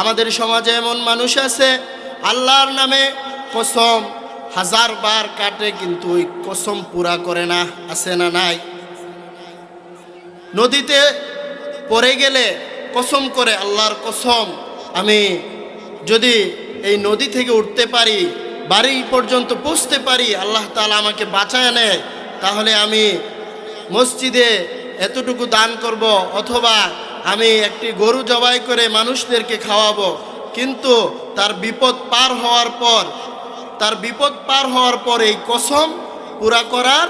আমাদের সমাজে এমন মানুষ আছে, আল্লাহর নামে কসম হাজার বার কাটে, কিন্তু ওই কসম পুরা করে না, আছে না নাই? নদীতে পড়ে গেলে কসম করে আল্লাহর কসম, আমি যদি এই নদী থেকে উঠতে পারি, বাড়ি পর্যন্ত পৌঁছতে পারি, আল্লাহ তালা আমাকে বাঁচায় নেয়, তাহলে আমি মসজিদে এতটুকু দান করব, অথবা আমি একটি গরু জবাই করে মানুষদেরকে খাওয়াবো। কিন্তু তার বিপদ পার হওয়ার পর, তার বিপদ পার হওয়ার পর এই কসম পুরা করার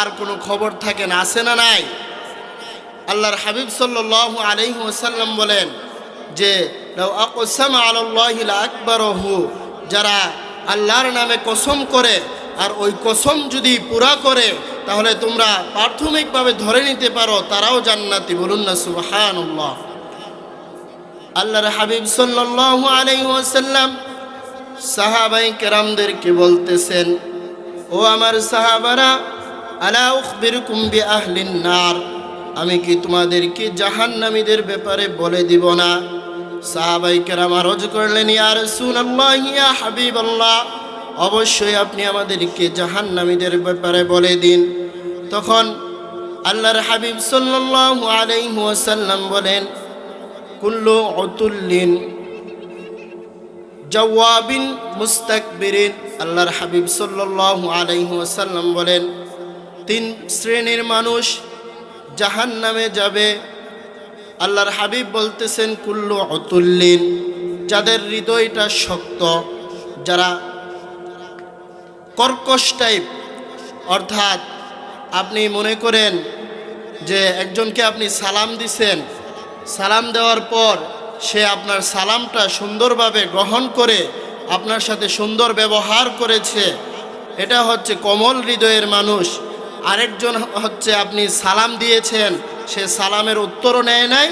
আর কোনো খবর থাকে না আসে না নাই? আল্লাহর হাবিব সাল্লাহ আলহি ওসাল্লাম বলেন যে আকবর হু যারা আল্লাহর নামে কসম করে, আর ওই কসম যদি পুরা করে তাহলে তোমরা প্রাথমিকভাবে ধরে নিতে পারো, তারাও জান্নাতি। বলুন না, সুবাহানুল্লাহ। আল্লাহর হাবিব সাল্লাহ আলহি ওসাল্লাম সাহাবাই কেরামদেরকে বলতেছেন, ও আমার সাহাবারা নার, আমি কি তোমাদেরকে জাহান্নামীদের ব্যাপারে বলে দিব না? সাহাবাই কেরাম আরজ করলেন, ইয়া রাসূলুল্লাহ, ইয়া হাবিবাল্লাহ অবশ্যই আপনি আমাদেরকে জাহান্নামীদের ব্যাপারে বলে দিন। তখন আল্লাহর হাবিব সাল্লাল্লাহু আলাইহি ওয়াসাল্লাম বলেন, কুল্লু অতুল্লিন জওয়াবিন মুস্তাকবিরিন। আল্লাহর হাবিব সাল্লাল্লাহু আলাইহি ওয়াসাল্লাম বলেন, তিন শ্রেণির মানুষ জাহান নামে যাবে। আল্লাহর হাবিব বলতেছেন, কুল্লু অতুল্লিন যাদের হৃদয়টা শক্ত, যারা কর্কশ টাইপ অর্থাৎ আপনি মনে করেন যে একজনকে আপনি সালাম দিছেন, সালাম দেওয়ার পর সে আপনার সালামটা সুন্দরভাবে গ্রহণ করে আপনার সাথে সুন্দর ব্যবহার করেছে। এটা হচ্ছে কমল হৃদয়ের মানুষ। আরেকজন হচ্ছে আপনি সালাম দিয়েছেন, সে সালামের উত্তরও নেয় নাই,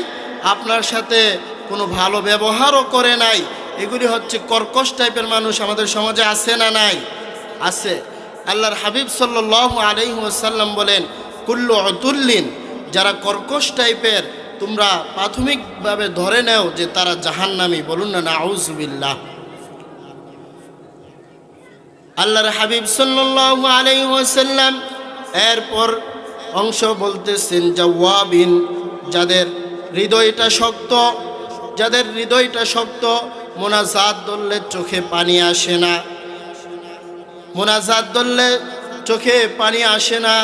আপনার সাথে কোনো ভালো ব্যবহারও করে নাই। এগুলি হচ্ছে কর্কশ টাইপের মানুষ আমাদের সমাজে আছে না নাই? আছে। আল্লাহর হাবিব সাল্লাহ আলহিহাসাল্লাম বলেন, কুল্লু অতুল্লিন যারা কর্কশ টাইপের, তোমরা প্রাথমিকভাবে ধরে নেও যে তারা জাহান্নামি। বলুন না নাউজুবিল্লাহ আল্লাহর হাবিব সাল্লাহ আলহিহাসাল্লাম এরপর অংশ বলতেছেন, জাওয়াবিন, যাদের হৃদয়টা শক্ত, যাদের হৃদয়টা শক্ত, মোনাজাত ধরলে চোখে পানি আসে না। মোনাজাত ধরলে চোখে পানি আসে না,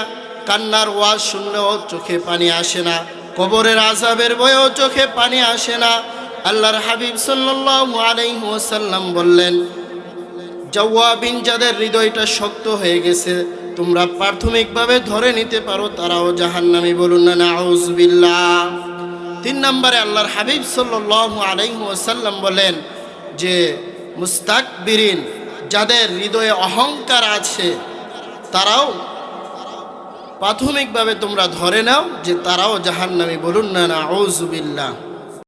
কান্নার ওয়াজ শুনলেও চোখে পানি আসে না, কবরের আজাবের বয়েও চোখে পানি আসে না। আল্লাহর হাবিব সাল্লাল্লাহু আলাইহি ওয়াসাল্লাম বললেন জওয়াবিন যাদের হৃদয়টা শক্ত হয়ে গেছে, তোমরা প্রাথমিকভাবে ধরে নিতে পারো, তারাও জাহান্নামি বলুন না, নাউজবিল্লাহ। তিন নম্বরে আল্লাহর হাবিব ওয়াসাল্লাম বলেন যে, মুস্তাকবিরিন যাদের হৃদয়ে অহংকার আছে, তারাও প্রাথমিকভাবে তোমরা ধরে নাও যে তারাও জাহান্নামি। বলুন না না নাউজবিল্লাহ